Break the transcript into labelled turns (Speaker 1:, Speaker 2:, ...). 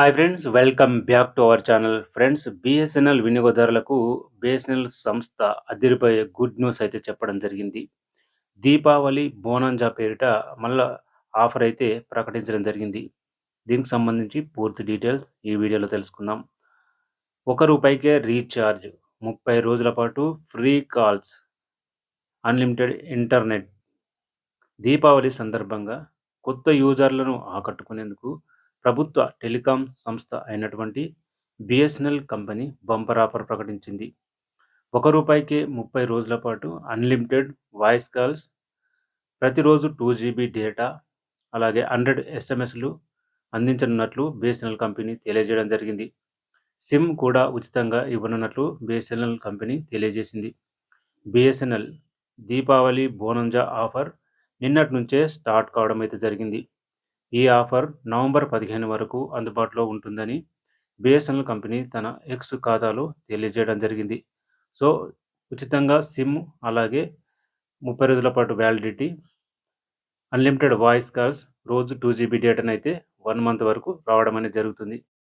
Speaker 1: Hi friends welcome back to our channel friends BSNL వినియోగదారులకు BSNL సంస్థ అదిరిపోయే good news అయితే చెప్పడం జరిగింది. దీపావళి బోనంజా పేరిట మళ్ళా ఆఫర్ అయితే ప్రకటించడం జరిగింది. దీనికి సంబంధించి పూర్తి డీటెయిల్స్ ఈ వీడియోలో తెలుసుకుందాం. ఒక రూపాయికే రీఛార్జ్ ముప్పై రోజుల పాటు free calls unlimited internet. Deepavali సందర్భంగా కొత్త యూజర్లను ఆకట్టుకునేందుకు ప్రభుత్వ టెలికాం సంస్థ అయినటువంటి బిఎస్ఎన్ఎల్ కంపెనీ బంపర్ ఆఫర్ ప్రకటించింది. ఒక రూపాయికే ముప్పై రోజుల పాటు అన్లిమిటెడ్ వాయిస్ కాల్స్ ప్రతిరోజు టూ జీబీ డేటా అలాగే హండ్రెడ్ ఎస్ఎంఎస్లు అందించనున్నట్లు బిఎస్ఎన్ఎల్ కంపెనీ తెలియజేయడం జరిగింది. సిమ్ కూడా ఉచితంగా ఇవ్వనున్నట్లు బిఎస్ఎన్ఎల్ కంపెనీ తెలియజేసింది. బిఎస్ఎన్ఎల్ దీపావళి బోనంజా ఆఫర్ నిన్నటి నుంచే స్టార్ట్ కావడం అయితే జరిగింది. ఈ ఆఫర్ నవంబర్ పదిహేను వరకు అందుబాటులో ఉంటుందని బిఎస్ఎన్ఎల్ కంపెనీ తన ఎక్స్ ఖాతాలో తెలియజేయడం జరిగింది. సో ఉచితంగా సిమ్ అలాగే ముప్పై రోజుల పాటు వ్యాలిడిటీ అన్లిమిటెడ్ వాయిస్ కాల్స్ రోజు టూ జీబీ డేటాను అయితే వన్ మంత్ వరకు రావడం అనేది జరుగుతుంది.